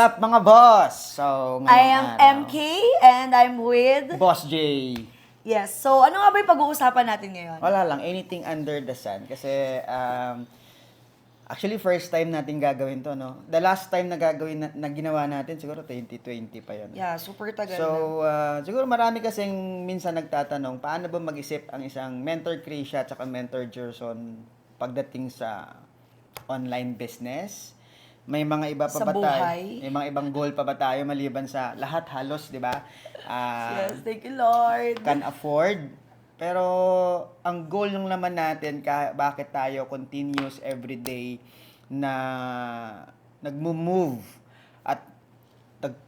up mga boss? So, I am araw, MK and I'm with... Boss J. Yes, so ano nga ba yung pag-uusapan natin ngayon? Wala lang, anything under the sun. Kasi, um, actually, first time natin gagawin to, no? The last time na gagawin, na, na ginawa natin, siguro 2020 pa yun. Yeah, super tagal na. So, uh, siguro marami kasing minsan nagtatanong, paano ba mag-isip ang isang mentor Krisha at mentor Gerson pagdating sa online business? May mga iba pa Sa ba tayo? buhay? May mga ibang goal pa ba tayo maliban sa lahat halos, di ba? Ah, Yes, thank you Lord. can afford. Pero ang goal lang naman natin, ka, bakit tayo continuous everyday na nagmo-move at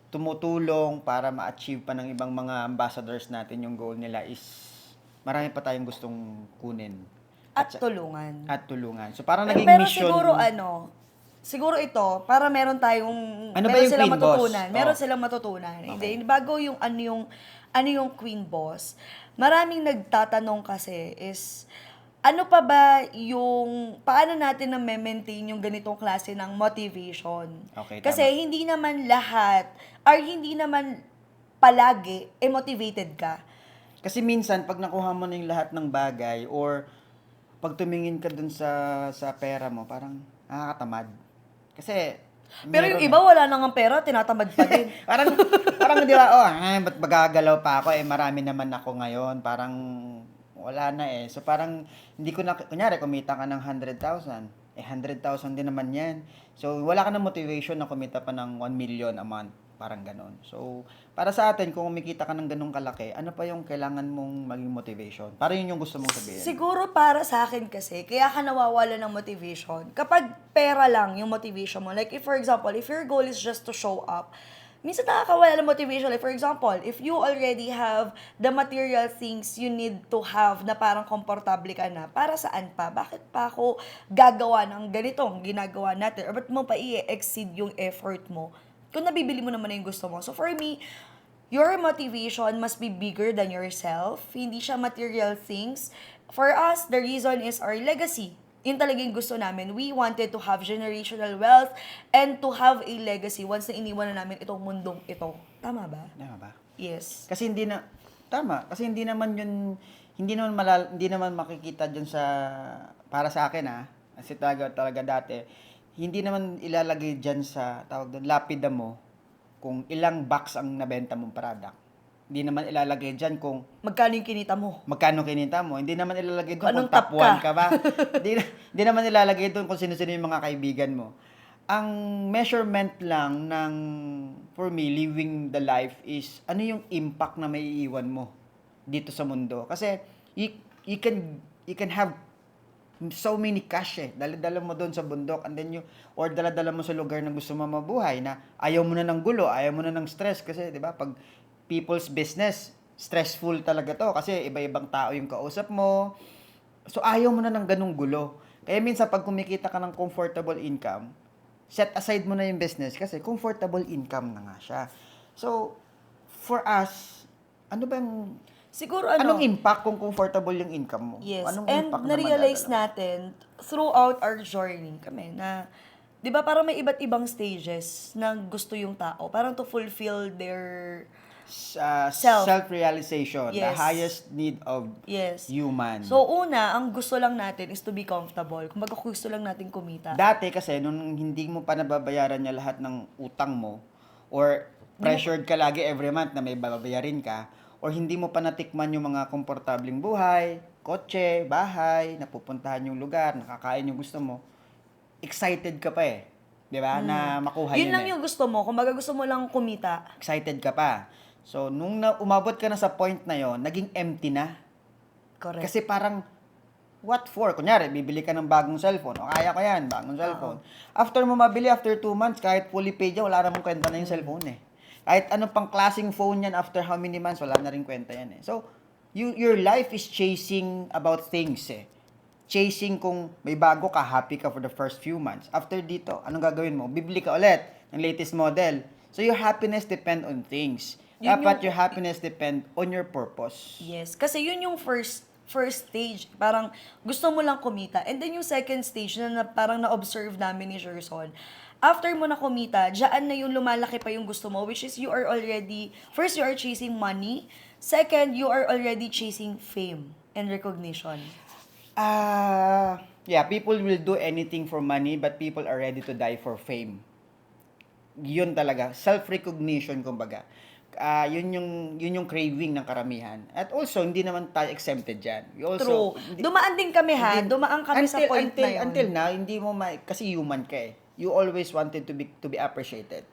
tumutulong para ma-achieve pa ng ibang mga ambassadors natin yung goal nila is marami pa tayong gustong kunin At tulungan. at tulungan. So parang Pero, naging pero mission siguro ano, siguro ito, para meron tayong, Ano ba meron yung silang Queen Boss? matutunan. Meron Oh. silang matutunan. Okay. Hindi, bago yung ano yung, ano yung Queen Boss, maraming nagtatanong kasi is, ano pa ba yung, paano natin na maintain yung ganitong klase ng motivation? Okay, Kasi tama. hindi naman lahat, or hindi naman palagi, eh motivated ka. Kasi minsan, pag nakuha mo na yung lahat ng bagay, or pag tumingin ka dun sa sa pera mo, parang nakakatamad. Kasi, Pero yung iba wala nang pera, tinatamad pa din. parang, parang di ba, oh, ay, ba't magagalaw pa ako? Eh, marami naman ako ngayon. Parang, wala na eh. So, parang, hindi ko na, kunyari, kumita ka ng 100,000. Eh, 100,000 din naman yan. So, wala ka ng motivation na kumita pa ng 1 million a month. Parang ganon. So, para sa atin, kung kumikita ka ng ganong kalaki, ano pa yung kailangan mong maging motivation? Para yun yung gusto mong sabihin. Siguro para sa akin kasi, kaya ka nawawala ng motivation. Kapag pera lang yung motivation mo, like if for example, if your goal is just to show up, minsan nakakawala ng motivation. Like for example, if you already have the material things you need to have na parang komportable ka na, para saan pa? Bakit pa ako gagawa ng ganitong ginagawa natin? Or ba't mo pa i-exceed yung effort mo? Kung nabibili mo naman na yung gusto mo. So for me, your motivation must be bigger than yourself. Hindi siya material things. For us, the reason is our legacy. Yun talaga yung gusto namin. We wanted to have generational wealth and to have a legacy once na iniwan na namin itong mundong ito. Tama ba? Tama ba? Yes. Kasi hindi na tama, kasi hindi naman yun hindi naman malal, hindi naman makikita dyan sa para sa akin ah. Kasi talaga talaga dati hindi naman ilalagay dyan sa tawag doon lapida mo kung ilang box ang nabenta mong product. Hindi naman ilalagay dyan kung Magkano yung kinita mo? magkano kinita mo. Hindi naman ilalagay doon Anong kung top top ka? 1 ka ba. Hindi, hindi naman ilalagay doon kung sino-sino yung mga kaibigan mo. Ang measurement lang ng, for me, living the life is, ano yung impact na may iiwan mo dito sa mundo. Kasi, you, you can, you can have so many cash eh. Dala-dala mo doon sa bundok and then you, or dala-dala mo sa lugar na gusto mo mabuhay na ayaw mo na ng gulo, ayaw mo na ng stress kasi 'di ba pag people's business, stressful talaga to kasi iba-ibang tao yung kausap mo. So ayaw mo na ng ganung gulo. Kaya minsan pag kumikita ka ng comfortable income, set aside mo na yung business kasi comfortable income na nga siya. So for us, ano bang Siguro ano? Anong impact kung comfortable yung income mo? Yes. Anong And impact na na-realize madadala? natin throughout our journey kami na, di ba parang may iba't ibang stages na gusto yung tao. Parang to fulfill their, uh, Self. self-realization, the Yes. highest need of yes. human. So una, ang gusto lang natin is to be comfortable. Kung baga gusto lang natin kumita. Dati kasi, nung hindi mo pa nababayaran niya lahat ng utang mo, or pressured ka lagi every month na may babayarin ka, or hindi mo pa natikman yung mga komportabling buhay, kotse, bahay, napupuntahan yung lugar, nakakain yung gusto mo, excited ka pa eh. Di ba? Na makuha Hmm. Yun yun lang eh. yung gusto mo. Kung baga gusto mo lang kumita. Excited ka pa. So, nung na, umabot ka na sa point na yon naging empty na. Correct. Kasi parang, what for? Kunyari, bibili ka ng bagong cellphone. O, kaya ko yan, bagong cellphone. After mo mabili, after two months, kahit fully paid yan, wala namang kwenta na yung cellphone eh. Kahit anong pang klaseng phone yan, after how many months, wala na rin kwenta yan eh. So, you, your life is chasing about things eh. Chasing kung may bago ka, happy ka for the first few months. After dito, anong gagawin mo? Bibili ka ulit ng latest model. So, your happiness depend on things. Yun Dapat yung- your happiness depend on your purpose. yes. Kasi yun yung first first stage. Parang gusto mo lang kumita. And then yung second stage na, na parang na-observe namin ni Gerson, after mo na kumita, dyan na yung lumalaki pa yung gusto mo, which is you are already, first, you are chasing money. Second, you are already chasing fame and recognition. Ah, yeah, people will do anything for money, but people are ready to die for fame. Yun talaga, self-recognition kumbaga. Ah, yun yung yun yung craving ng karamihan. At also, hindi naman tayo exempted diyan. You also True. hindi- Dumaan din kami ha. hindi- Dumaan kami sa until- point until, na yun. Until now, hindi mo ma- kasi human ka eh. You always wanted to be to be appreciated.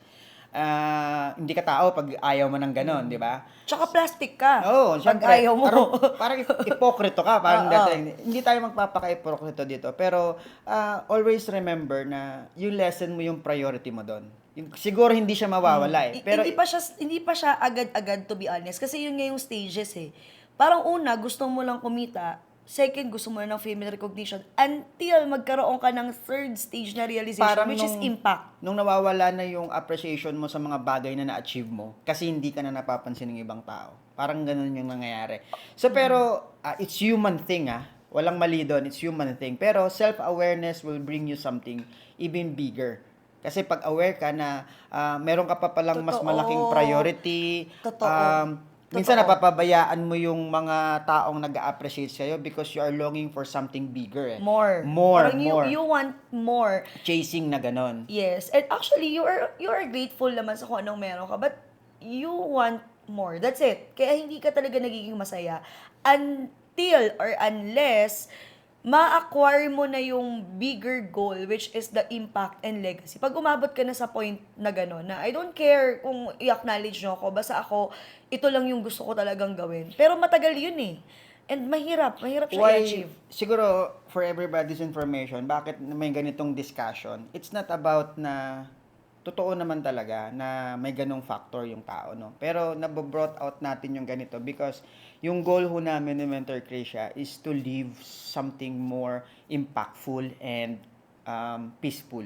Ah, hindi ka tao pag ayaw mo ng ganon, di ba? Tsaka plastic ka. Oo, pag syempre. ayaw mo. Parang, parang ipokrito ka, parang Oo. dating. Hindi tayo magpapaka-ipokrito dito. Pero, ah, always remember na yung lesson mo yung priority mo doon. Siguro hindi siya mawawala eh. I- Pero, hindi pa siya hindi pa siya agad-agad to be honest kasi yun nga yung stages eh. Parang una gusto mo lang kumita, second gusto mo na ng fame and recognition until magkaroon ka ng third stage na realization Parang which is nung- impact. nung nawawala na yung appreciation mo sa mga bagay na na-achieve mo, kasi hindi ka na napapansin ng ibang tao. Parang ganun yung nangyayari. So, pero, ah, it's human thing ah. Walang mali doon, it's human thing. Pero, self-awareness will bring you something even bigger. Kasi pag aware ka na ah, meron ka pa palang mas Totoo. malaking priority, Totoo. um, minsan Totoo. napapabayaan mo yung mga taong nag-appreciate sa'yo because you are longing for something bigger eh. More. More, Parang more. You, you want more. Chasing na ganon. Yes. And actually, you are, you are grateful naman sa kung anong meron ka. But you want more. That's it. Kaya hindi ka talaga nagiging masaya until or unless ma-acquire mo na yung bigger goal which is the impact and legacy. Pag umabot ka na sa point na gano'n, na I don't care kung i-acknowledge nyo ako, basta ako, ito lang yung gusto ko talagang gawin. Pero matagal yun eh. And mahirap, mahirap siya Why, i-achieve. siguro, for everybody's information, bakit may ganitong discussion, it's not about na, totoo naman talaga na may ganong factor yung tao, no? Pero, nabobrought out natin yung ganito because yung goal ho namin ni Mentor Krisha is to leave something more impactful and um, peaceful.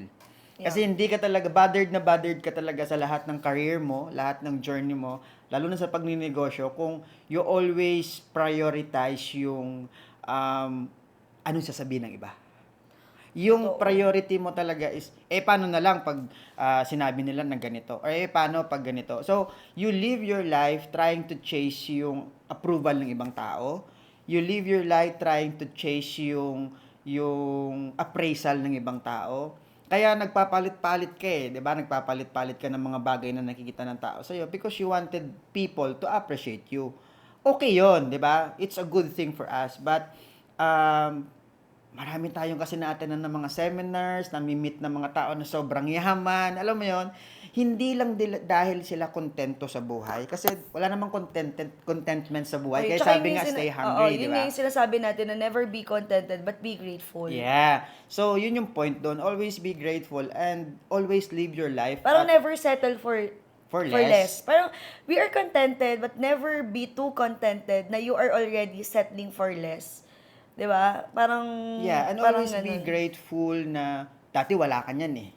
Kasi hindi ka talaga, bothered na bothered ka talaga sa lahat ng career mo, lahat ng journey mo, lalo na sa pagninegosyo, kung you always prioritize yung um, anong sasabihin ng iba. Yung Totoo. priority mo talaga is, eh, paano na lang pag ah, sinabi nila na ganito? Or eh, paano pag ganito? So, you live your life trying to chase yung approval ng ibang tao. You live your life trying to chase yung yung appraisal ng ibang tao. Kaya nagpapalit-palit ka eh, 'di ba? Nagpapalit-palit ka ng mga bagay na nakikita ng tao sa because you wanted people to appreciate you. Okay 'yon, 'di ba? It's a good thing for us, but um marami tayong kasi natin ng mga seminars, nami-meet ng mga tao na sobrang yaman, alam mo 'yon. Hindi lang dahil sila kontento sa buhay kasi wala namang contented contentment sa buhay. Ay, Kaya sabi nga sina- stay hungry, di yun ba? yung sinasabi natin na never be contented but be grateful. Yeah. So, yun yung point doon. Always be grateful and always live your life. Parang at- never settle for For less. Parang we are contented but never be too contented na you are already settling for less. 'Di ba? Parang yeah, and parang always be ganun. grateful na dati wala ka niyan eh.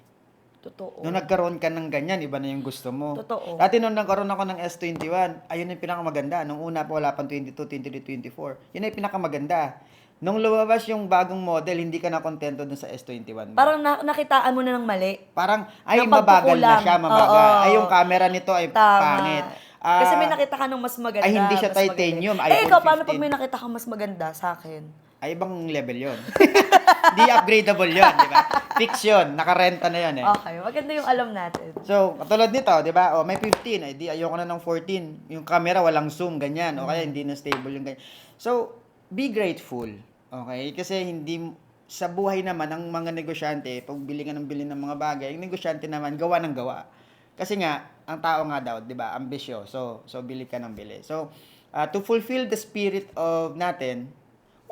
Totoo. Nung nagkaroon ka ng ganyan, iba na yung gusto mo. Totoo. Dati nung nagkaroon ako ng S21, ayun yung pinakamaganda. Nung una pa wala pang 22, 23, 24. Yun yung pinakamaganda. Nung lumabas yung bagong model, hindi ka na kontento dun sa S21 mo. Parang na- nakitaan mo na ng mali. Parang, ay, Ng mabagal na pagkukulang. siya, mabagal. Oo. Ay, yung camera nito ay Tama. pangit. Ah, Kasi may nakita ka ng mas maganda. ay, hindi siya mas maganda. titanium, Eh, iPhone ikaw, paano 15? pag may nakita kang mas maganda sa akin? Ay ibang level yon. Di upgradable yon, di ba? Fix yun, nakarenta na yon eh. Okay, maganda yung alam natin. So, katulad nito, di ba? O, may 15, ay di ayoko na ng 14. Yung camera walang zoom, ganyan. O kaya hindi na stable yung ganyan. So, be grateful. Okay? Kasi hindi, sa buhay naman, ang mga negosyante, pag bili ka ng bili ng mga bagay, yung negosyante naman, gawa ng gawa. Kasi nga, ang tao nga daw, di ba, ambisyo. So, so bili ka ng bili. So, uh, to fulfill the spirit of natin,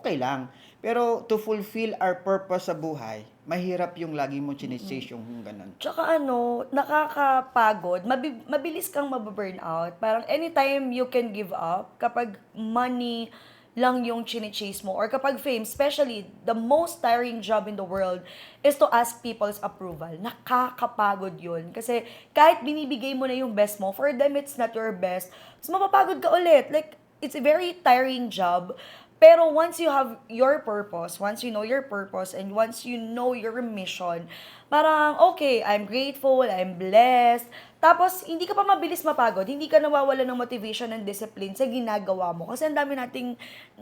okay lang. Pero to fulfill our purpose sa buhay, mahirap yung lagi mo chinichase yung ganun. Tsaka ano, nakakapagod, mabi- mabilis kang mababurn out. Parang anytime you can give up, kapag money lang yung chine-chase mo, or kapag fame, especially, the most tiring job in the world is to ask people's approval. Nakakapagod yun. Kasi kahit binibigay mo na yung best mo, for them it's not your best, so mapapagod ka ulit. Like, it's a very tiring job. Pero once you have your purpose, once you know your purpose, and once you know your mission, parang, okay, I'm grateful, I'm blessed. Tapos, hindi ka pa mabilis mapagod, hindi ka nawawala ng motivation and discipline sa ginagawa mo. Kasi ang dami nating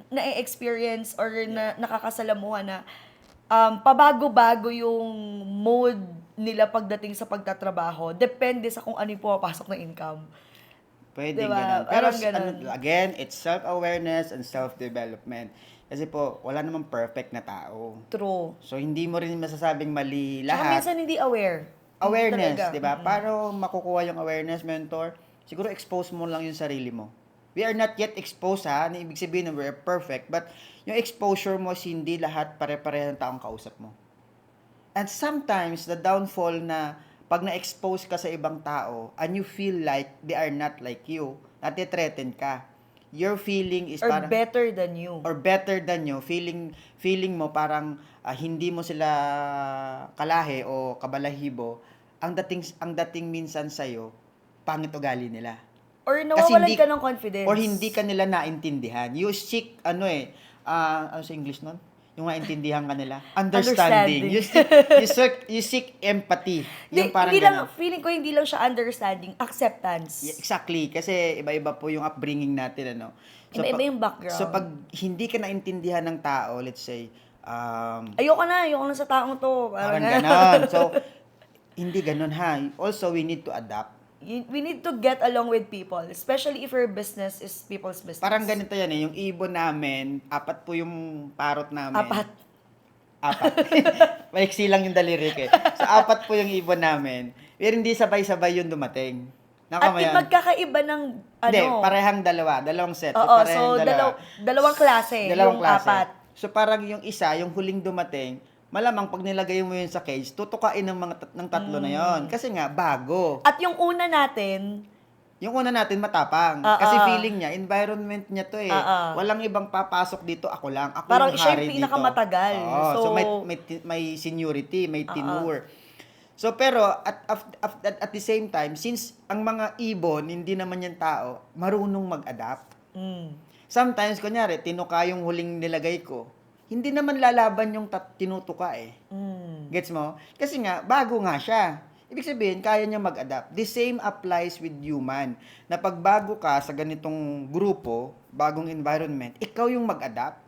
na-experience or na, nakakasalamuhan na um, pabago-bago yung mode nila pagdating sa pagtatrabaho. Depende sa kung ano yung pumapasok na income. Pwede Diba? ganun. Pero Parang ganun. ano, again, it's self-awareness and self-development. Kasi po, wala namang perfect na tao. True. So, hindi mo rin masasabing mali lahat. minsan hindi aware. awareness. 'di ba? Para makukuha yung awareness mentor, siguro expose mo lang yung sarili mo. We are not yet exposed ha, na ibig sabihin na we're perfect, but yung exposure mo is hindi lahat pare-pareho ng taong kausap mo. And sometimes the downfall na pag na-expose ka sa ibang tao and you feel like they are not like you, nati-threaten ka. Your feeling is Or parang better than you. or better than you, feeling feeling mo parang ah, hindi mo sila kalahi o kabalahibo, ang dating ang dating minsan sa pangit ugali nila. Or nawawalan hindi- ka ng confidence. Or hindi ka nila naintindihan. You seek ano eh, ah, ano sa English nun? Yung maintindihan ka nila. Understanding. Understanding. You seek, you seek, you seek empathy. Yung parang hindi lang, ganun. feeling ko hindi lang siya understanding, acceptance. Yeah, Exactly. Kasi iba-iba po yung upbringing natin, ano. Iba-iba pag- yung background. So, pag hindi ka naintindihan ng tao, let's say, um, Ayoko na, ayoko na sa taong to. parang Parang, ganon. So, hindi ganon ha. Also, we need to adapt. You- we need to get along with people, especially if your business is people's business. Parang ganito yan eh. Yung ibon namin, apat po yung parot namin. Apat. Apat. Maiksi lang yung daliri ko eh. So, apat po yung ibon namin. Pero hindi sabay-sabay yung dumating. At Nakamayan. magkakaiba ng, ano, Hindi, parehang dalawa. Dalawang set. Oo, parehang so dalaw, dalawang klase, Dalawang yung klase. apat. So parang yung isa, yung huling dumating, malamang pag nilagay mo yun sa cage, tutukain ng mga tat- ng tatlo na Mm. yon Kasi nga, bago. At yung una natin, Yung una natin matapang. Ah, kasi ah. feeling niya, environment niya to eh. Ah, ah. Walang ibang papasok dito, ako lang. Ako Parang yung siya yung hari dito. pinakamatagal. Oo, so, So- may, may, ti- may seniority, may tenure. So pero at, at, at, at the same time, since ang mga ibon, hindi naman yan tao, marunong mag-adapt. mm, Sometimes, kunyari, tinuka yung huling nilagay ko, hindi naman lalaban yung tat- tinutuka eh. mm, Gets mo? Kasi nga, bago nga siya. Ibig sabihin, kaya niya mag-adapt. The same applies with human. Na pag bago ka sa ganitong grupo, bagong environment, ikaw yung mag-adapt.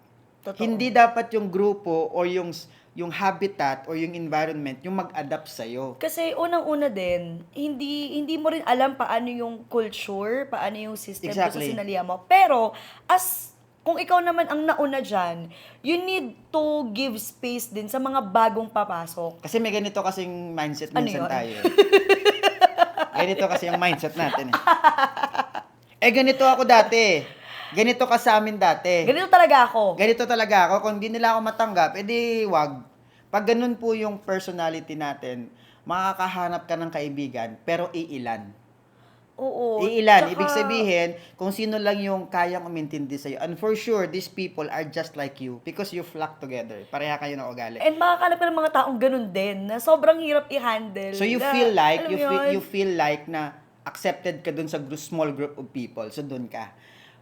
totoo. Hindi dapat yung grupo or yung yung habitat or yung environment yung mag-adapt sa Kasi unang-una din, hindi hindi mo rin alam paano yung culture, paano yung system Exactly. sinalihan mo. Pero, as kung ikaw naman ang nauna dyan, you need to give space din sa mga bagong papasok. Kasi may ganito kasing mindset Ano minsan yun? tayo. eh. ganito kasi yung mindset natin eh. Eh ganito ako dati. Ganito ka sa amin dati. Ganito talaga ako. Ganito talaga ako. Kung hindi nila ako matanggap, edi wag. Pag ganun po yung personality natin, makakahanap ka ng kaibigan, pero iilan. Oo. Iilan. Tsaka- Ibig sabihin, kung sino lang yung kayang umintindi sa'yo. And for sure, these people are just like you because you flock together. Pareha kayo ng ugali. And makakalap ka ng mga taong ganun din, na sobrang hirap i-handle. So you Na, feel like you mo feel yun? you feel like na accepted ka dun sa group, small group of people. So dun ka.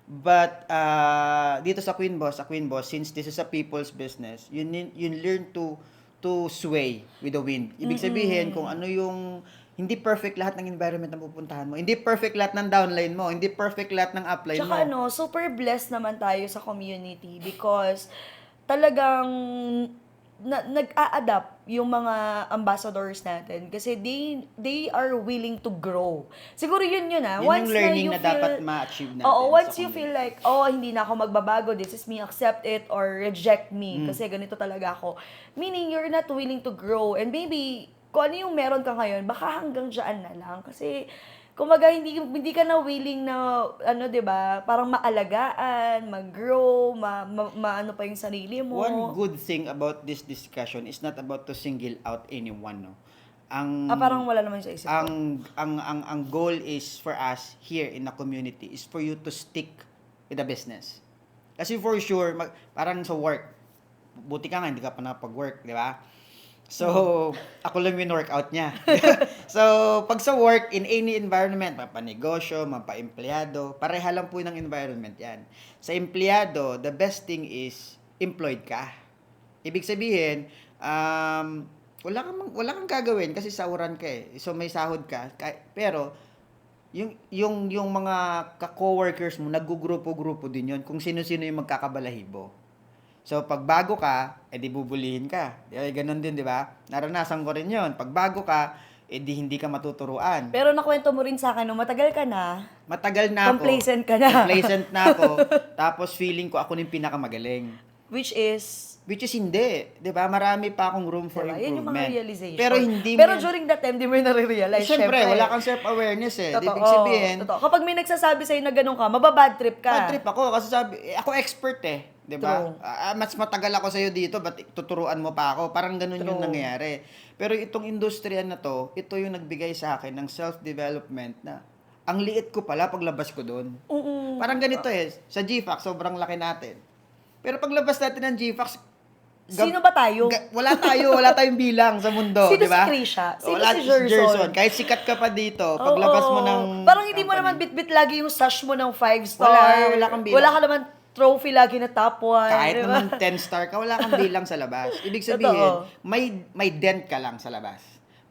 But uh, dito sa Queen Boss, sa Queen Boss, since this is a people's business, you need, you learn to to sway with the wind. Ibig sabihin kung ano yung hindi perfect lahat ng environment na pupuntahan mo. Hindi perfect lahat ng downline mo. Hindi perfect lahat ng upline Tsaka mo. ano, super blessed naman tayo sa community because talagang na, nag-a-adapt yung mga ambassadors natin kasi they they are willing to grow. Siguro yun yun ah. Yun once yung learning na, na, you feel, dapat ma-achieve natin. Oo, once you feel like, oh, hindi na ako magbabago, this is me, accept it or reject me Mm. kasi ganito talaga ako. Meaning, you're not willing to grow and maybe, kung ano yung meron ka ngayon, baka hanggang dyan na lang. Kasi, kumaga, hindi, hindi ka na willing na, ano, 'di ba parang maalagaan, mag-grow, ma, ma, maano pa yung sarili mo. One good thing about this discussion is not about to single out anyone, no. Ang ah, parang wala naman sa isip ang ang ang ang goal is for us here in the community is for you to stick with the business. Kasi for sure, mag, parang sa work, buti ka nga, hindi ka pa nakapag-work, di ba? So, ako lang yung workout niya. so, pag sa work, in any environment, mapanegosyo, mapa-empleyado, pareha lang po ng environment yan. Sa empleyado, the best thing is employed ka. Ibig sabihin, um, wala kang, wala kang gagawin kasi sahuran ka eh. So, may sahod ka. Ka- Pero, yung, yung, yung mga ka-coworkers mo, naggugrupo-grupo din yon kung sino-sino yung magkakabalahibo. So, pag bago ka, edi bubulihin ka. Ba? Ganon din, di ba? Naranasan ko rin yon Pag bago ka, edi hindi ka matuturuan. Pero nakwento mo rin sa akin, no, matagal ka na, Matagal na ako. complacent ka na. Complacent na ako. tapos feeling ko ako yung pinakamagaling. Which is, Which is hindi. Di ba? Marami pa akong room for diba, yun yung mga improvement. realization. Pero hindi Pero mo yan- during that time, di mo yun nare-realize. Siyempre, wala kang self-awareness eh. Totoo. Ibig sabihin, Totoo. Kapag may nagsasabi sa'yo na ganun ka, mababad trip ka. Bad trip ako kasi sabi, eh, ako expert eh. 'Di ba? Ah, mas matagal ako sa iyo dito, ba't tuturuan mo pa ako? Parang ganun yung True. nangyayari. Pero itong industriya na to, ito yung nagbigay sa akin ng self-development na ang liit ko pala paglabas ko doon. Oo. Parang ganito eh, sa GFAX, sobrang laki natin. Pero paglabas natin ng GFAX, gab- Sino ba tayo? ga- wala tayo, wala tayong bilang sa mundo, Sino di ba? si Krisha? Sino Wala si Gerson? Kahit sikat ka pa dito, paglabas mo Oo. ng Parang hindi mo company. naman bit-bit lagi yung sash mo ng 5 star. Wala, wala kang bilang. Wala ka naman trophy lagi na top 1. Kahit naman 10 star ka, wala kang bilang sa labas. Ibig sabihin, may may dent ka lang sa labas.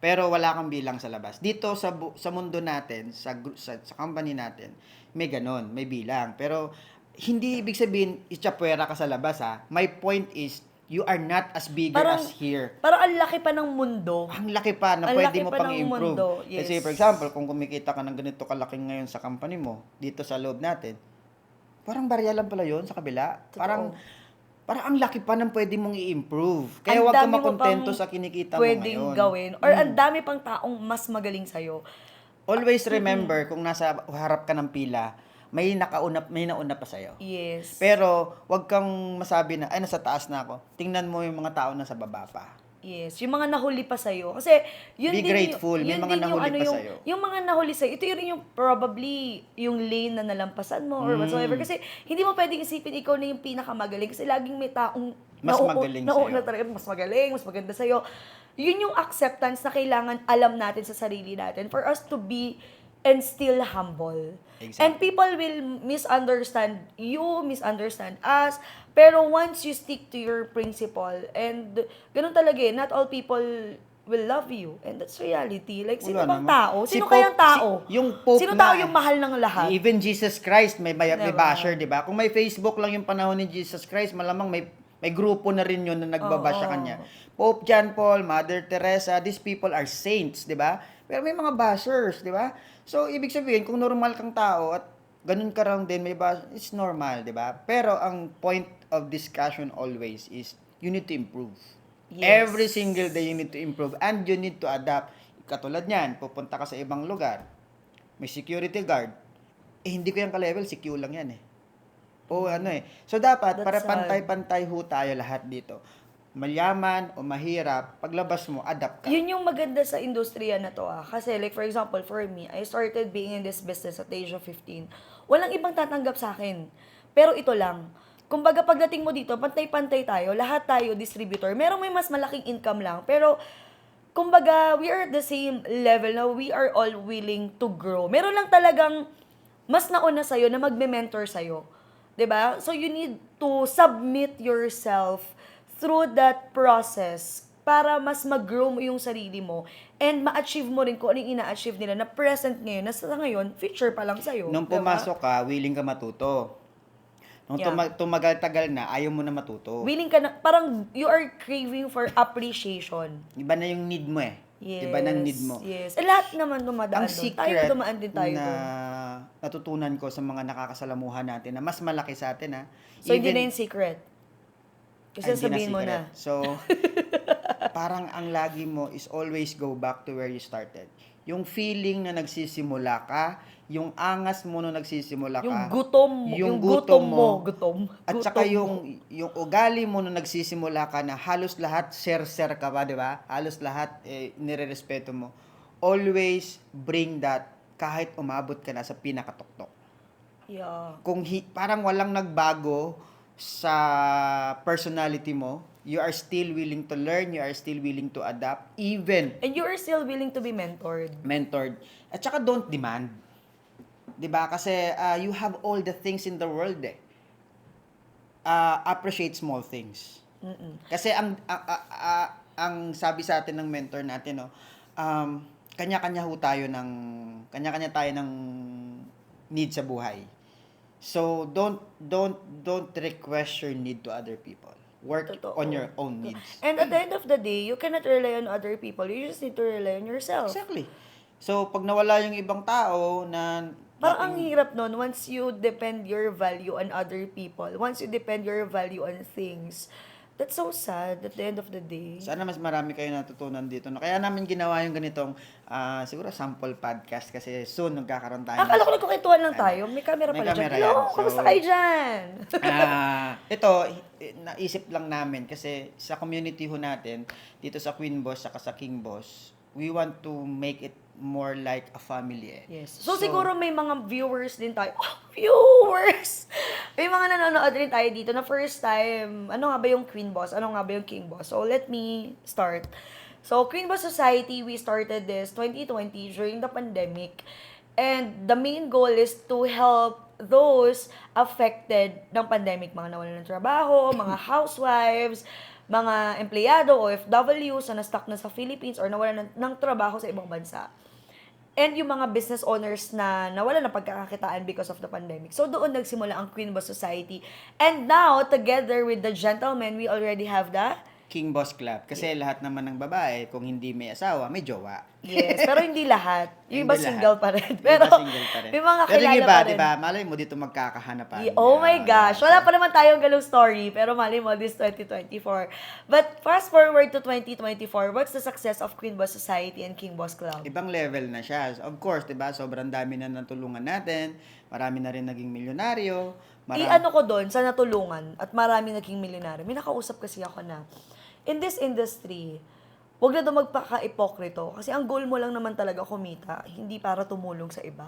Pero wala kang bilang sa labas. Dito sa sa mundo natin, sa sa, sa company natin, may ganon, may bilang. Pero hindi ibig sabihin itchapwera ka sa labas ha. My point is you are not as bigger Parang- as here. Parang ang laki pa ng mundo. Ang laki pa na Ang pwede mo pa pang mundo, yes. Kasi for example, kung kumikita ka ng ganito kalaki ngayon sa company mo, dito sa loob natin, parang barya lang pala yon sa kabila. Totoo. Parang parang ang laki pa ng pwede mong i-improve. Kaya Ang wag ka makontento sa kinikita mo Pwedeng ngayon. Hmm. gawin. Or ang dami pang taong mas magaling sa'yo. Always remember kung nasa harap ka ng pila, may nakauna may nauna pa sa'yo. Yes. Pero wag kang masabi na ay nasa taas na ako. Tingnan mo yung mga tao nasa baba pa. Yes, yung mga nahuli pa sa'yo. Kasi, yun Be din grateful, yung, may yun mga din yung, nahuli ano, pa yung, sa'yo. Yung mga nahuli sa'yo, ito rin yung probably yung lane na nalampasan mo or Mm. whatsoever. Kasi, hindi mo pwedeng isipin ikaw na yung pinakamagaling. Kasi laging may taong Mas nauu- magaling nauuna sa'yo. talaga, mas magaling, mas maganda sa'yo. Yun yung acceptance na kailangan alam natin sa sarili natin for us to be and still humble. Exactly. And people will misunderstand you, misunderstand us. Pero once you stick to your principle, and ganun talaga eh, not all people will love you. And that's reality. Like, sino Wala bang naman. tao? Si Sino Pope- kayang tao? si- yung Pope Sino nga tao yung mahal ng lahat? Even Jesus Christ may may, may Diba? basher, 'di ba? Kung may Facebook lang yung panahon ni Jesus Christ, malamang may may grupo na rin yun na nagbabash sa Oo. kanya. Pope John Paul, Mother Teresa, these people are saints, 'di ba? Pero may mga bashers, 'di ba? So ibig sabihin kung normal kang tao at ganun ka lang din may bash, it's normal, 'di ba? Pero ang point of discussion always is you need to improve. Yes. Every single day you need to improve and you need to adapt. Katulad niyan, pupunta ka sa ibang lugar, may security guard, eh hindi ko yung ka-level, si Q lang yan eh. O ano eh. So dapat, That's para pantay-pantay ho tayo lahat dito. Mayaman o mahirap, paglabas mo, adapt ka. Yun yung maganda sa industriya na to ah. Kasi like for example, for me, I started being in this business at age of 15. Walang ibang tatanggap sa akin. Pero ito lang. Kumbaga pagdating mo dito, pantay-pantay tayo. Lahat tayo distributor. Merong may mas malaking income lang. Pero kumbaga, we are at the same level na we are all willing to grow. Meron lang talagang mas nauna sa'yo na magme-mentor sa'yo. ba? So you need to submit yourself through that process para mas mag-grow mo yung sarili mo and ma-achieve mo rin kung ano yung ina-achieve nila na present ngayon, na sa ngayon, future pa lang sa'yo. Nung Diba? pumasok ka, willing ka matuto. Nung Yeah. tuma- tumagal-tagal na, ayaw mo na matuto. Willing ka na, parang you are craving for appreciation. Iba na yung need mo eh. Yes. Iba na need mo. Yes. Eh, lahat naman dumadaan ang doon. secret Tayo dumaan din tayo na doon. natutunan ko sa mga nakakasalamuhan natin na mas malaki sa atin ha. So, hindi na yung secret. Kasi sabihin mo na. So, parang ang lagi mo is always go back to where you started. Yung feeling na nagsisimula ka, yung angas mo na nagsisimula ka. Yung gutom mo. yung Yung, gutom, mo. Gutom. At Gutom saka mo. yung, yung ugali mo na nagsisimula ka na halos lahat share-share ka ba, di ba? Halos lahat eh, nire-respeto mo. Always bring that kahit umabot ka na sa pinakatuktok. Yeah. Kung hi- parang walang nagbago sa personality mo, You are still willing to learn, you are still willing to adapt, even And you are still willing to be mentored. mentored. At saka don't demand. 'Di ba? Kasi uh, you have all the things in the world eh. Uh, appreciate small things. Mm-mm. Kasi ang a- a- ang sabi sa atin ng mentor natin no, um, kanya-kanya ho tayo ng kanya-kanya tayo ng need sa buhay. So don't don't don't request your need to other people. Work Totoo. on your own needs. And at the end of the day, you cannot rely on other people. You just need to rely on yourself. Exactly. So pag nawala yung ibang tao na Parang ang hirap nun, once you depend your value on other people, once you depend your value on things, that's so sad at the end of the day. Sana mas marami kayo natutunan dito. No? Kaya namin ginawa yung ganitong, ah, siguro sample podcast kasi soon nagkakaroon tayo. Akala ko nagkukwentuhan lang tayo. May camera May pala camera dyan. Hello, yan. So- kamusta kayo dyan? Ah, ito, naisip lang namin kasi sa community ho natin, dito sa Queen Boss, saka sa King Boss, we want to make it more like a family eh. Yes. So, siguro may mga viewers din tayo. Oh, viewers! May mga nanonood rin tayo dito na first time, ano nga ba yung Queen Boss? Ano nga ba yung King Boss? So, let me start. So, Queen Boss Society, we started this 2020 during the pandemic. And the main goal is to help those affected ng pandemic, mga nawalan ng trabaho, mga housewives, mga empleyado, OFWs na na-stuck na sa Philippines or nawalan ng, ng trabaho sa ibang bansa. And yung mga business owners na nawala ng pagkakakitaan because of the pandemic. So doon nagsimula ang Queen Boss Society. And now, together with the gentlemen, we already have the... King Boss Club. Kasi lahat naman ng babae, kung hindi may asawa, may jowa. Yes, pero hindi lahat. Yung iba Hindi single pa rin. Pero iba single pa rin. may mga Pero yung kilala iba, pa rin. di ba, malay mo dito magkakahanapan. Y- Oh my Yeah, gosh. Wala pa naman tayong ganung story, pero mali mo, this 2024. But fast forward to 2024, what's the success of Queen Boss Society and King Boss Club? ibang level na siya. Of course, 'di ba? Sobrang dami na natulungan natin. Marami na rin naging milyonaryo. Marami, I-ano ko doon, sa natulungan, at marami naging milyonaryo. May nakausap kasi ako na, in this industry, wag na daw magpaka-ipokrito. Kasi ang goal mo lang naman talaga kumita, hindi para tumulong sa iba.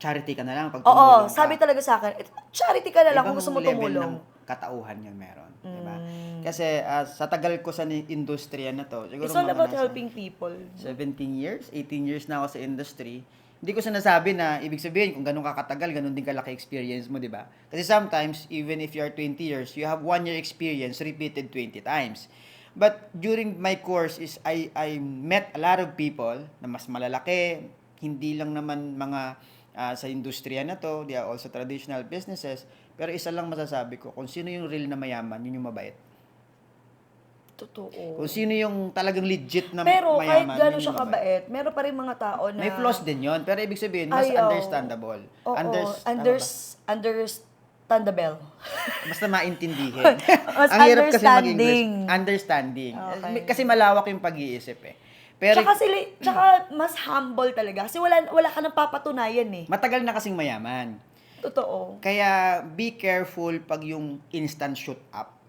charity ka na lang pag Oo, ka. sabi talaga sa akin, "Ito, charity ka na lang kung Ibang gusto mo tumulong. ng katauhan yun meron. di ba? Mm. Kasi ah, sa tagal ko sa industriya na to, siguro It's all about helping people. 17 years, 18 years na ako sa industry. Hindi ko sinasabi na ibig sabihin kung ganun ka katagal, ganun din kalaki experience mo, di ba? Kasi sometimes, even if you are 20 years, you have one year experience repeated 20 times. But during my course is I I met a lot of people na mas malalaki, hindi lang naman mga ah, sa industriya na to, they are also traditional businesses. Pero isa lang masasabi ko, kung sino yung real na mayaman, yun yung mabait. Totoo. Kung sino yung talagang legit na Pero kahit mayaman, gano'n yun siya yung mabait. kabait, meron pa rin mga tao na... May flaws din yon pero ibig sabihin, mas Ayaw. understandable. Oo, Unders- unders, understandable. tama ba? Basta maintindihin. Mas Ang hirap kasi understanding. understanding. Okay. Kasi malawak yung pag-iisip eh. Pero tsaka, sila, tsaka mas humble talaga. Kasi wala, wala ka nang papatunayan eh. matagal na kasing mayaman. Totoo. Kaya be careful pag yung instant shoot up.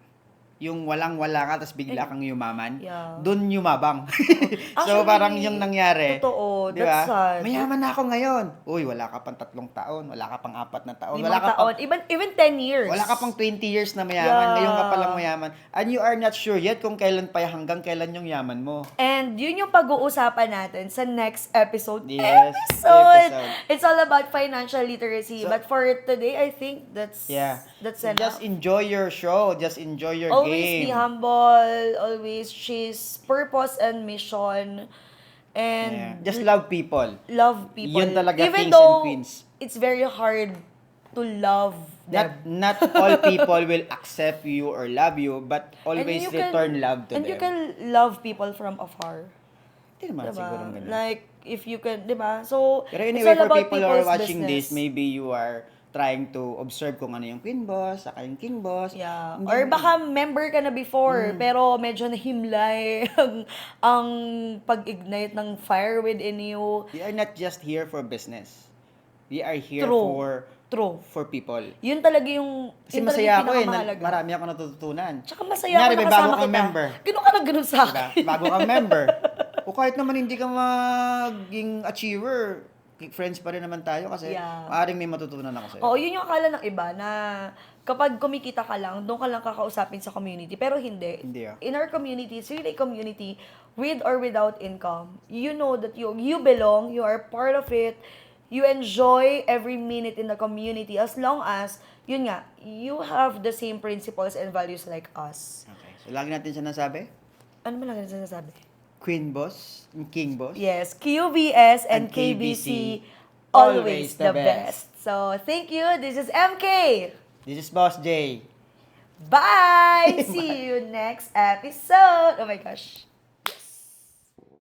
Yung walang-wala ka, tapos bigla kang yumaman. Yeah. Doon yumabang. so, Actually, parang yung nangyari. totoo, di that's ba? sad. Mayaman na ako ngayon. Uy, wala ka pang tatlong taon. Wala ka pang apat na taon. Limang wala ka pang taon. Even, even 10 years. Wala ka pang 20 years na mayaman, Yeah. ngayon ka palang mayaman. And you are not sure yet kung kailan pa hanggang kailan yung yaman mo. And yun yung pag-uusapan natin sa next episode. Yes, episode! episode. It's all about financial literacy. So- But for today, I think that's Yeah. that's So enough. just enjoy your show, just enjoy your always be humble. Always she's purpose and mission. And Yeah. Just love people. love people. Yun talaga, Even kings and though queens. it's very hard to love Not them. not all people will accept you or love you, but And always you can- return love to And them. you can love people from afar. Hindi naman Diba? siguro ganun. Like, if you can, di ba? So, Pero it's anyway, all for about people who are watching business. this, maybe you are trying to observe kung ano yung Queen Boss, saka yung King Boss. Yeah. Hindi Or baka member ka na Mm. before, pero medyo nahimlay ang, ang pag-ignite ng fire within you. We are not just here for business. We are here True. for True. for people. Yun talaga yung, Kasi yun masaya yung ako eh. Na, marami ako natututunan. Tsaka masaya Kunyari, ako nakasama bago kita. member. Ganun ka na ganun sa Diba? akin. Bago kang member. O kahit naman hindi ka maging achiever, friends pa rin naman tayo kasi Yeah. maaaring may matutunan ako sa'yo. Oo, yun yung akala ng iba na kapag kumikita ka lang, doon ka lang kakausapin sa community. Pero hindi. Hindi, ah. In our community, it's really a community with or without income. You know that you you belong, you are part of it, you enjoy every minute in the community as long as, yun nga, you have the same principles and values like us. Okay. So, lagi natin siya nasabi? Ano ba lang sinasabi? Queen Boss, King Boss. Yes, QBS and, And KBC, KBC, always the the best. So, thank you. This is MK. This is Boss J. Bye! See you next episode. Oh my gosh.